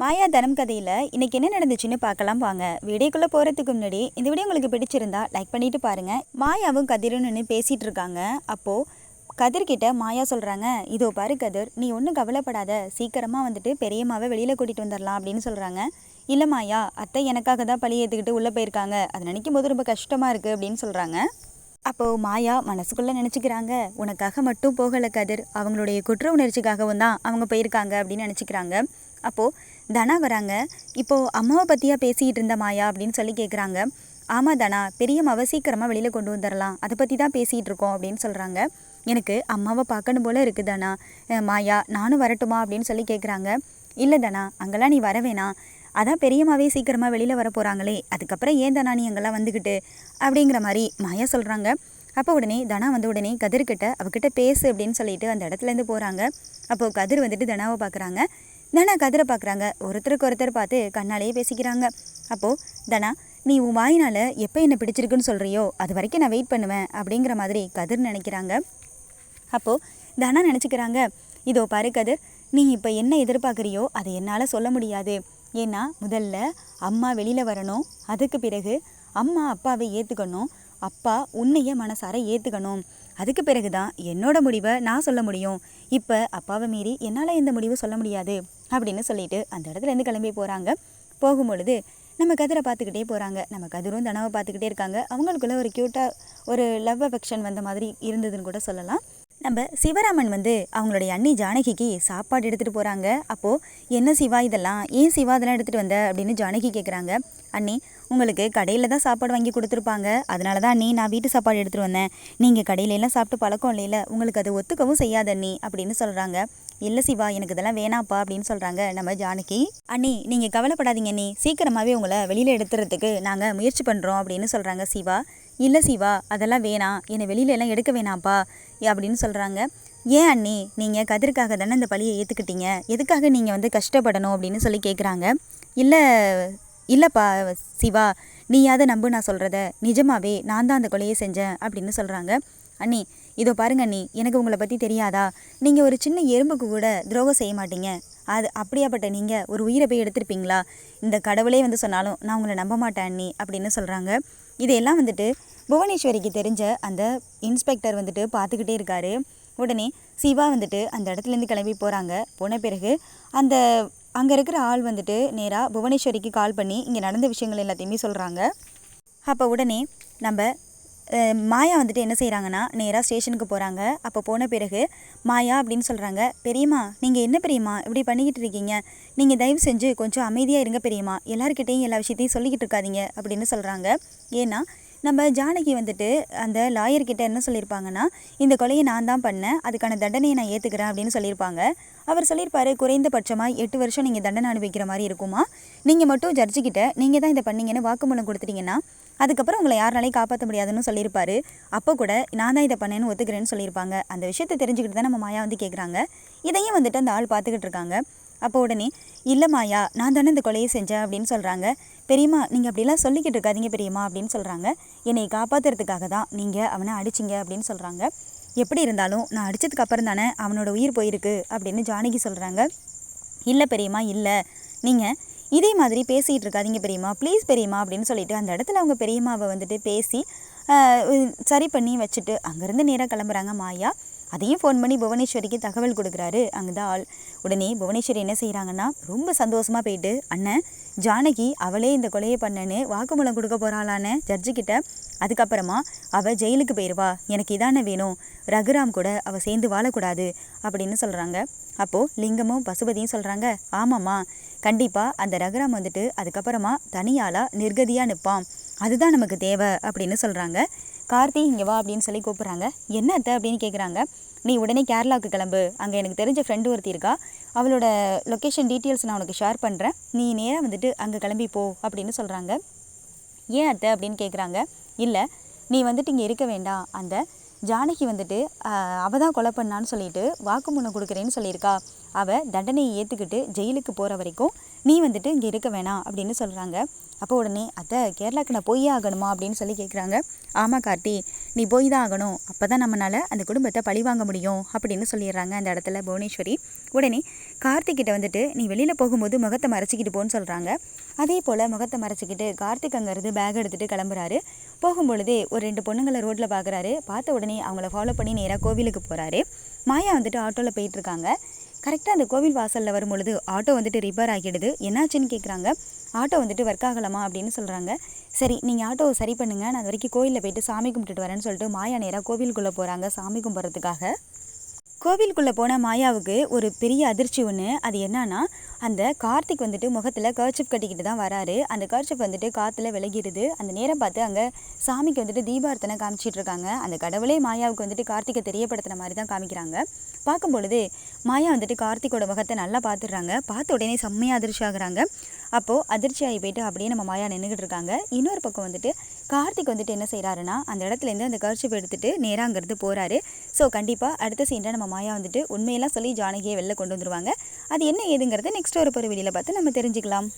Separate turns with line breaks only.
மாயா தனம் கதையில் இன்றைக்கி என்ன நடந்துச்சுன்னு பார்க்கலாம் வாங்க. வீடியோக்குள்ளே போகிறதுக்கு முன்னாடி இந்த வீடியோ உங்களுக்கு பிடிச்சிருந்தா லைக் பண்ணிவிட்டு பாருங்க. மாயாவும் கதிரும் நின்று இருக்காங்க. அப்போது கதிர்கிட்ட மாயா சொல்கிறாங்க இதோ பாரு கதிர் நீ ஒன்றும் கவலைப்படாத. சீக்கிரமாக வந்துட்டு பெரியம்மாவை வெளியில் கூட்டிகிட்டு வந்துடலாம் அப்படின்னு சொல்கிறாங்க இல்லை மாயா அத்தை எனக்காக தான் பழி ஏற்றுக்கிட்டு உள்ளே போயிருக்காங்க. அதை நினைக்கும் போது ரொம்ப கஷ்டமாக இருக்குது அப்படின்னு சொல்கிறாங்க அப்போது மாயா மனசுக்குள்ளே நினச்சிக்கிறாங்க உனக்காக மட்டும் போகலை கதிர். அவங்களுடைய குற்ற உணர்ச்சிக்காகவும் தான் அவங்க போயிருக்காங்க அப்படின்னு நினச்சிக்கிறாங்க. அப்போது தனா வராங்க. இப்போது அம்மாவை பற்றியா பேசிக்கிட்டு இருந்த மாயா அப்படின்னு சொல்லி கேட்குறாங்க ஆமாம் தனா பெரியம்மாவை சீக்கிரமாக வெளியில் கொண்டு வந்துடலாம் அதை பற்றி தான் பேசிகிட்டு இருக்கோம் அப்படின்னு சொல்கிறாங்க எனக்கு அம்மாவை பார்க்கணும் போல் இருக்குது தானா. மாயா நானும் வரட்டுமா அப்படின்னு சொல்லி கேட்குறாங்க இல்லை தனா அங்கெல்லாம் நீ வர வேணாம் அதான் பெரியம்மாவே சீக்கிரமாக வெளியில் வர போகிறாங்களே அதுக்கப்புறம் ஏன் தானா நீ அங்கெல்லாம் வந்துக்கிட்டு அப்படிங்கிற மாதிரி மாயா சொல்கிறாங்க அப்போ உடனே தனா வந்து உடனே கதிர்கிட்ட அவகிட்ட பேசு அப்படின்னு சொல்லிட்டு அந்த இடத்துலேருந்து போகிறாங்க அப்போது கதிர் வந்துட்டு தனாவை பார்க்குறாங்க. தனா கதிரை பார்க்குறாங்க ஒருத்தருக்கு ஒருத்தர் பார்த்து கண்ணாலேயே பேசிக்கிறாங்க. அப்போது தனா நீ உன் வாயினால் எப்போ என்னை பிடிச்சிருக்குன்னு சொல்கிறியோ அது வரைக்கும் நான் வெயிட் பண்ணுவேன் அப்படிங்கிற மாதிரி கதிர் நினைக்கிறாங்க. அப்போது தனா நினச்சிக்கிறாங்க இதோ பாரு கதிர் நீ இப்போ என்ன எதிர்பார்க்குறியோ அதை என்னால் சொல்ல முடியாது. ஏன்னா முதல்ல அம்மா வெளியில் வரணும். அதுக்கு பிறகு அம்மா அப்பாவை ஏற்றுக்கணும் அப்பா உன்னைய மனசார ஏற்றுக்கணும் அதுக்கு பிறகு தான் என்னோட முடிவை நான் சொல்ல முடியும். இப்போ அப்பாவை மீறி என்னால் எந்த முடிவும் சொல்ல முடியாது. அப்படின்னு சொல்லிட்டு அந்த இடத்துலேருந்து கிளம்பி போகிறாங்க போகும்பொழுது நம்ம கதிரை பார்த்துக்கிட்டே போகிறாங்க நம்ம கதிரும் தனவை பார்த்துக்கிட்டே இருக்காங்க. அவங்களுக்குள்ள ஒரு க்யூட்டாக ஒரு லவ் அஃபெக்ஷன் வந்த மாதிரி இருந்ததுன்னு கூட சொல்லலாம். நம்ம சிவராமன் வந்து அவங்களுடைய அண்ணி ஜானகிக்கு சாப்பாடு எடுத்துகிட்டு போகிறாங்க அப்போது என்ன சிவா இதெல்லாம்? ஏன் சிவா இதெல்லாம் எடுத்துகிட்டு வந்த? அப்படின்னு ஜானகி கேட்குறாங்க அண்ணி உங்களுக்கு கடையில் தான் சாப்பாடு வாங்கி கொடுத்துருப்பாங்க. அதனால தான் அண்ணி நான் வீட்டு சாப்பாடு எடுத்துகிட்டு வந்தேன். நீங்கள் கடையிலெல்லாம் சாப்பிட்டு பழக்கம் இல்லையில உங்களுக்கு அது ஒத்துக்கவும் செய்யாத அண்ணி. அப்படின்னு சொல்கிறாங்க இல்லை சிவா எனக்கு இதெல்லாம் வேணாப்பா அப்படின்னு சொல்கிறாங்க நம்ம ஜானகி. அண்ணி நீங்கள் கவலைப்படாதீங்க அண்ணி. சீக்கிரமாகவே உங்களை வெளியில் எடுத்துறதுக்கு நாங்கள் முயற்சி பண்ணுறோம் அப்படின்னு சொல்கிறாங்க சிவா. இல்லை சிவா அதெல்லாம் வேணாம். என்னை வெளியில எல்லாம் எடுக்க வேணாம்ப்பா அப்படின்னு சொல்கிறாங்க ஏன் அண்ணி? நீங்கள் கதிர்க்காக தானே இந்த பழியை ஏற்றுக்கிட்டீங்க எதுக்காக நீங்கள் வந்து கஷ்டப்படணும் அப்படின்னு சொல்லி கேட்குறாங்க இல்லை இல்லைப்பா சிவா நீயாவது நம்பு நான் சொல்கிறத நிஜமாவே நான் தான் அந்த கொலையை செஞ்சேன் அப்படின்னு சொல்கிறாங்க அண்ணி இதோ பாருங்க அண்ணி எனக்கு உங்களை பற்றி தெரியாதா? நீங்கள் ஒரு சின்ன எறும்புக்கு கூட துரோகம் செய்ய மாட்டீங்க. அது அப்படியாப்பட்ட நீங்கள் ஒரு உயிரை போய் எடுத்திருப்பீங்களா? இந்த கடவுளே வந்து சொன்னாலும் நான் உங்களை நம்ப மாட்டேன் அண்ணி அப்படின்னு சொல்கிறாங்க இதையெல்லாம் வந்துட்டு புவனேஸ்வரிக்கு தெரிஞ்ச அந்த இன்ஸ்பெக்டர் வந்துட்டு பார்த்துக்கிட்டே இருக்காரு. உடனே சிவா வந்துட்டு அந்த இடத்துலேருந்து கிளம்பி போகிறாங்க போன பிறகு அந்த அங்கே இருக்கிற ஆள் வந்துட்டு நேராக புவனேஸ்வரிக்கு கால் பண்ணி இங்கே நடந்த விஷயங்கள் எல்லாத்தையுமே சொல்கிறாங்க அப்போ உடனே நம்ம மாயா வந்துட்டு என்ன செய்கிறாங்கன்னா நேராக ஸ்டேஷனுக்கு போகிறாங்க அப்போ போன பிறகு மாயா அப்படின்னு சொல்கிறாங்க பெரியம்மா நீங்கள் என்ன பெரியம்மா? இப்படி பண்ணிக்கிட்டு இருக்கீங்க. நீங்கள் தயவு செஞ்சு கொஞ்சம் அமைதியாக இருங்க பெரியம்மா. எல்லாருக்கிட்டையும் எல்லா விஷயத்தையும் சொல்லிக்கிட்டு இருக்காதீங்க அப்படின்னு சொல்கிறாங்க ஏன்னா நம்ம ஜானகி வந்துட்டு அந்த லாயர்கிட்ட என்ன சொல்லியிருப்பாங்கன்னா இந்த கொலையை நான் தான் பண்ணேன். அதுக்கான தண்டனையை நான் ஏற்றுக்கிறேன் அப்படின்னு சொல்லியிருப்பாங்க அவர் சொல்லியிருப்பார் குறைந்தபட்சமாக எட்டு வருஷம் நீங்கள் தண்டனை அனுபவிக்கிற மாதிரி இருக்குமா? நீங்கள் மட்டும் ஜட்ஜிக்கிட்ட நீங்கள் தான் இதை பண்ணீங்கன்னு வாக்குமூலம் கொடுத்துட்டீங்கன்னா அதுக்கப்புறம் உங்களை யாருனாலையும் காப்பாற்ற முடியாதுன்னு சொல்லியிருப்பாரு. அப்போ கூட நான் தான் இதை பண்ணேன்னு ஒத்துக்கிறேன்னு சொல்லியிருப்பாங்க. அந்த விஷயத்தை தெரிஞ்சுக்கிட்டு தான் நம்ம மாயா வந்து கேட்குறாங்க இதையும் வந்துட்டு அந்த ஆள் பார்த்துக்கிட்டு இருக்காங்க. அப்போ உடனே இல்லை மாயா நான் தானே இந்த கொலையை செஞ்சேன் அப்படின்னு சொல்கிறாங்க பெரியம்மா நீங்கள் அப்படிலாம் சொல்லிக்கிட்டு இருக்காதீங்க பெரியம்மா அப்படின்னு சொல்கிறாங்க என்னை காப்பாற்றுறதுக்காக தான் நீங்கள் அவனை அடிச்சிங்க அப்படின்னு சொல்கிறாங்க எப்படி இருந்தாலும் நான் அடித்ததுக்கு அப்புறம் தானே அவனோட உயிர் போயிருக்கு அப்படின்னு ஜானகி சொல்கிறாங்க இல்லை பெரியம்மா இல்லை. நீங்கள் இதே மாதிரி பேசிகிட்டு இருக்காதீங்க பெரியம்மா. ப்ளீஸ் பெரியம்மா அப்படின்னு சொல்லிட்டு அந்த இடத்துல அவங்க பெரியம்மாவை வந்துட்டு பேசி சரி பண்ணி வச்சுட்டு அங்கேருந்து நேராக கிளம்புறாங்க மாயா. அதையும் ஃபோன் பண்ணி புவனேஸ்வரிக்கு தகவல் கொடுக்குறாரு. அங்கே தான் ஆள். உடனே புவனேஸ்வரி என்ன செய்கிறாங்கன்னா ரொம்ப சந்தோஷமாக போயிட்டு அண்ணன் ஜானகி அவளே இந்த கொலையை பண்ணன்னு வாக்குமூலம் கொடுக்க போகிறாளான்னு ஜட்ஜுக்கிட்ட அதுக்கப்புறமா அவள் ஜெயிலுக்கு போயிடுவா எனக்கு இதானே வேணும். ரகுராம் கூட அவள் சேர்ந்து வாழக்கூடாது. அப்படின்னு சொல்கிறாங்க அப்போது லிங்கமும் பசுபதியும் சொல்கிறாங்க ஆமாம்மா கண்டிப்பாக அந்த ரகுராம் வந்துட்டு அதுக்கப்புறமா தனியாளாக நிர்கதியாக நிற்பான் அதுதான் நமக்கு தேவை அப்படின்னு சொல்கிறாங்க கார்த்தி இங்கே வா அப்படின்னு சொல்லி கூப்பிட்றாங்க. என்ன அத்தை அப்படின்னு கேட்குறாங்க நீ உடனே கேரளாவுக்கு கிளம்பு. அங்கே எனக்கு தெரிஞ்ச ஃப்ரெண்டு ஒருத்தி இருக்கா. அவளோட லொக்கேஷன் டீட்டெயில்ஸ் நான் உனக்கு ஷேர் பண்ணுறேன் நீ நேராக வந்துட்டு அங்கே கிளம்பி போ அப்படின்னு சொல்கிறாங்க ஏன் அத்தை அப்படின்னு கேட்குறாங்க இல்லை நீ வந்துட்டு இங்கே இருக்க வேண்டாம். அந்த ஜானகி வந்துட்டு அவள் தான் கொலை பண்ணான்னு சொல்லிட்டு வாக்குமூலம் கொடுக்குறேன்னு சொல்லியிருக்கா. அவள் தண்டனையை ஏற்றுக்கிட்டு ஜெயிலுக்கு போகிற வரைக்கும் நீ வந்துட்டு இங்கே இருக்க வேணாம் அப்படின்னு சொல்கிறாங்க அப்போ உடனே அத்தை கேரளாக்கு நான் போயே ஆகணுமா? அப்படின்னு சொல்லி கேட்குறாங்க ஆமாம் கார்த்தி நீ போய் தான் ஆகணும். அப்போ தான் நம்மளால் அந்த குடும்பத்தை பழி வாங்க முடியும் அப்படின்னு சொல்லிடுறாங்க அந்த இடத்துல புவனேஸ்வரி. உடனே கார்த்திக்கிட்ட வந்துட்டு நீ வெளியில் போகும்போது முகத்தை மறைச்சிக்கிட்டு போன்னு சொல்கிறாங்க அதே போல் முகத்தை மறைச்சிக்கிட்டு கார்த்திக் அங்கேருந்து பேக் எடுத்துகிட்டு கிளம்புறாரு. போகும்பொழுதே ஒரு ரெண்டு பொண்ணுங்களை ரோட்டில் பார்க்குறாரு பார்த்த உடனே அவங்கள ஃபாலோ பண்ணி நேராக கோவிலுக்கு போகிறாரு மாயா வந்துட்டு ஆட்டோவில் போயிட்டுருக்காங்க கரெக்டாக அந்த கோவில் வாசலில் வரும்பொழுது ஆட்டோ வந்துட்டு ரிப்பேர் ஆகிடுது. என்னாச்சுன்னு கேட்குறாங்க ஆட்டோ வந்துட்டு ஒர்க் ஆகலாமா அப்படின்னு சொல்கிறாங்க சரி நீங்கள் ஆட்டோவை சரி பண்ணுங்கள் நான் அது வரைக்கும் கோயிலில் போயிட்டு சாமி கும்பிட்டுட்டு வரேன்னு சொல்லிட்டு மாயா நேராக கோவிலுக்குள்ளே போகிறாங்க சாமி கும்பிட்றதுக்காக கோவிலுக்குள்ளே போன மாயாவுக்கு ஒரு பெரிய அதிர்ச்சி ஒன்று அது என்னன்னா அந்த கார்த்திக் வந்துட்டு முகத்தில் கர்ச்சிப் கட்டிக்கிட்டு தான் வராரு. அந்த கர்ச்சிப் வந்துட்டு காற்றுல விலகிடுது அந்த நேரம் பார்த்து அங்கே சாமிக்கு வந்துட்டு தீபார்த்தனை காமிச்சிட்டு இருக்காங்க. அந்த கடவுளே மாயாவுக்கு வந்துட்டு கார்த்திகை தெரியப்படுத்துன மாதிரி தான் காமிக்கிறாங்க. பார்க்கும் பொழுது மாயா வந்துட்டு கார்த்திகோட முகத்தை நல்லா பார்த்துடுறாங்க. பார்த்த உடனே செம்மையாக அதிர்ச்சி ஆகுறாங்க. அப்போது அதிர்ச்சி ஆகி போயிட்டு அப்படியே நம்ம மாயா நின்றுக்கிட்டு இருக்காங்க. இன்னொரு பக்கம் வந்துட்டு கார்த்திக் வந்துட்டு என்ன செய்கிறாருன்னா அந்த இடத்துலேருந்து அந்த கர்ச்சிப் எடுத்துகிட்டு நேராக அங்கேருந்து போகிறாரு ஸோ கண்டிப்பாக அடுத்த சீனில் நம்ம மாயா வந்துட்டு உண்மையெல்லாம் சொல்லி ஜானகியை வெளில கொண்டு வந்துருவாங்க. அது என்ன ஏதுங்கிறத நெக்ஸ்ட் ஒரு பொறு வெளியில் பார்த்து நம்ம தெரிஞ்சுக்கலாம்.